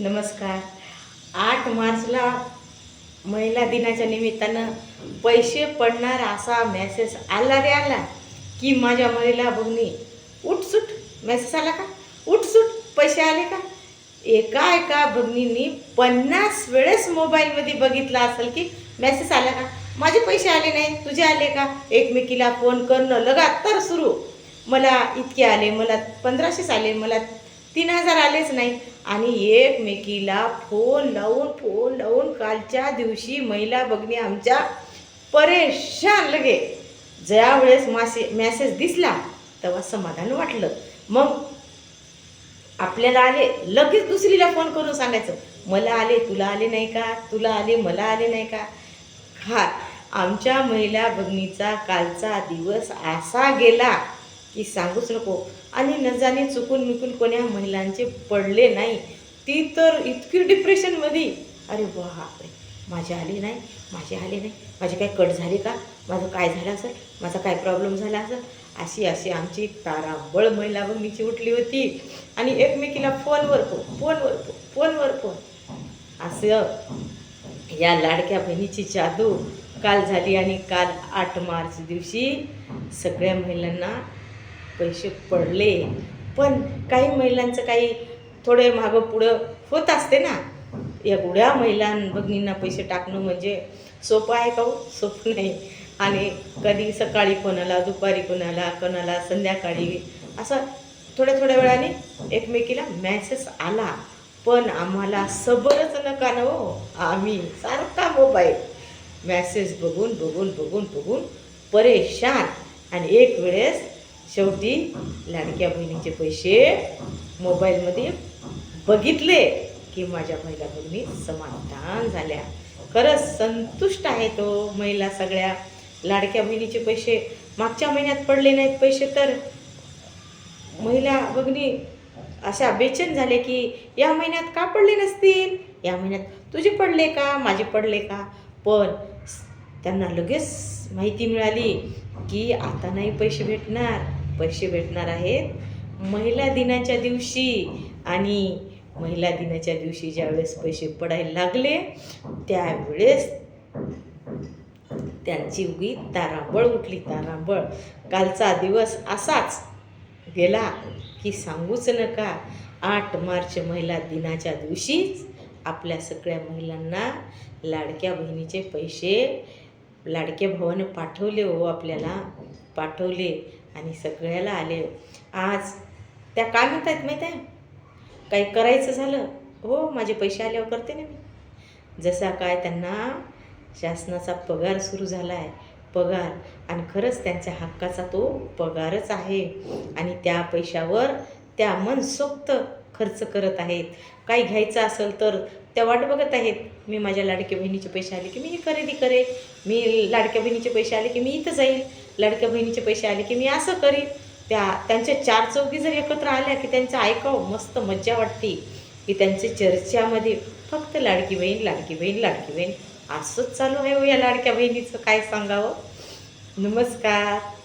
नमस्कार. आठ मार्चला महिला दिनाच्या निमित्तानं पैसे पडणार असा मेसेज आला रे आला. की माझ्या महिला बघणी उठसूट. मेसेज आला का? उठसूट. पैसे आले का? एका एका बघणींनी पन्नास वेळेस मोबाईलमध्ये बघितलं असेल की मेसेज आला का? माझे पैसे आले नाही. तुझे आले का? एकमेकीला फोन करणं लगातार सुरू. मला इतके आले मला पंधराशेच आले मला तीन हजार आलेच नाही. आणि एकमेकीला फोन लावून फोन लावून कालच्या दिवशी महिला बघणी आमच्या परेशान लगे. ज्यावेळेस मासे मॅसेज दिसला तेव्हा समाधान वाटलं. मग आपल्याला आले लगेच दुसरीला फोन करून सांगायचं मला आले तुला आले नाही का? तुला आले मला आले नाही का? हा आमच्या महिला बघणीचा कालचा दिवस असा गेला. की सांगूच नको. आणि न जाणे चुकून मिकून कोण्या महिलांचे पडले नाही ती तर इतकी डिप्रेशनमध्ये अरे बापरे माझे आले नाही माझे आले नाही. माझे काय कट झाले का? माझं काय झालं असेल? माझा काय प्रॉब्लेम झाला असेल? अशी अशी आमची ताराबळ महिला बघणीची उठली होती. आणि एकमेकीला फोनवर फोन फोनवर फोन फोनवर फोन. असं या लाडक्या बहिणीची जादू. काल झाली आणि काल आठ मार्च दिवशी सगळ्या महिलांना पैसे पडले. पण काही महिलांचं काही थोडे मागं पुढं होत असते ना. एवढ्या महिला भगिनींना पैसे टाकणं म्हणजे सोपं आहे का हो? सोपं नाही. आणि कधी सकाळी कोणाला दुपारी कोणाला कोणाला संध्याकाळी असं थोड्या थोड्या वेळाने एकमेकीला मॅसेज आला. पण आम्हाला सबरच नका ना हो. आम्ही सारखा मोबाईल मॅसेज बघून बघून बघून बघून परेशान. आणि एक वेळेस शेवटी लाडक्या बहिणीचे पैसे मोबाईलमध्ये बघितले की माझ्या महिला बहिणी समाधान झाल्या. खरंच संतुष्ट आहे तो महिला सगळ्या. लाडक्या बहिणीचे पैसे मागच्या महिन्यात पडले नाहीत पैसे तर महिला बघणी अशा बेचैन झाले की या महिन्यात का पडले नसतील? या महिन्यात तुझे पडले का? माझे पडले का? पण त्यांना लगेच माहिती मिळाली की आता नाही पैसे भेटणार. पैसे भेटणार आहेत. महिला दिनाच्या दिवशी आणि महिला दिनाच्या दिवशी ज्यावेळेस पैसे पडायला लागले त्यावेळेस त्यांची उगी तारांबळ उठली. तारांबळ. कालचा दिवस असाच. गेला की सांगूच नका आठ मार्च महिला दिनाच्या दिवशीच आपल्या सगळ्या महिलांना लाडक्या बहिणीचे पैसे लाडक्या भावानं पाठवले हो आपल्याला. पाठवले. आणि सगळ्याला आले. आज त्या काय म्हणतायत माहीत आहे काही करायचं झालं? हो माझे पैसे आल्यावर करते ना मी. जसा काय त्यांना शासनाचा पगार सुरू झाला आहे पगार आणि खरंच त्यांच्या हक्काचा तो पगारच आहे. आणि त्या पैशावर त्या मनसोक्त खर्च करत आहेत. काही घ्यायचं असेल तर त्या वाट बघत आहेत. मी माझ्या लाडक्या बहिणीचे पैसे आले की मी ही खरेदी करेन. मी लाडक्या बहिणीचे पैसे आले की मी इथं जाईल लाडक्या बहिणीचे पैसे आले की मी असं करीन. त्या त्यांच्या चार चौघी जर एकत्र आल्या की त्यांचं ऐकावं मस्त मज्जा वाटते. की त्यांच्या चर्चामध्ये फक्त लाडकी बहीण लाडकी बहीण लाडकी बहीण असंच चालू आहे हो या लाडक्या बहिणीचं. काय सांगावं? नमस्कार.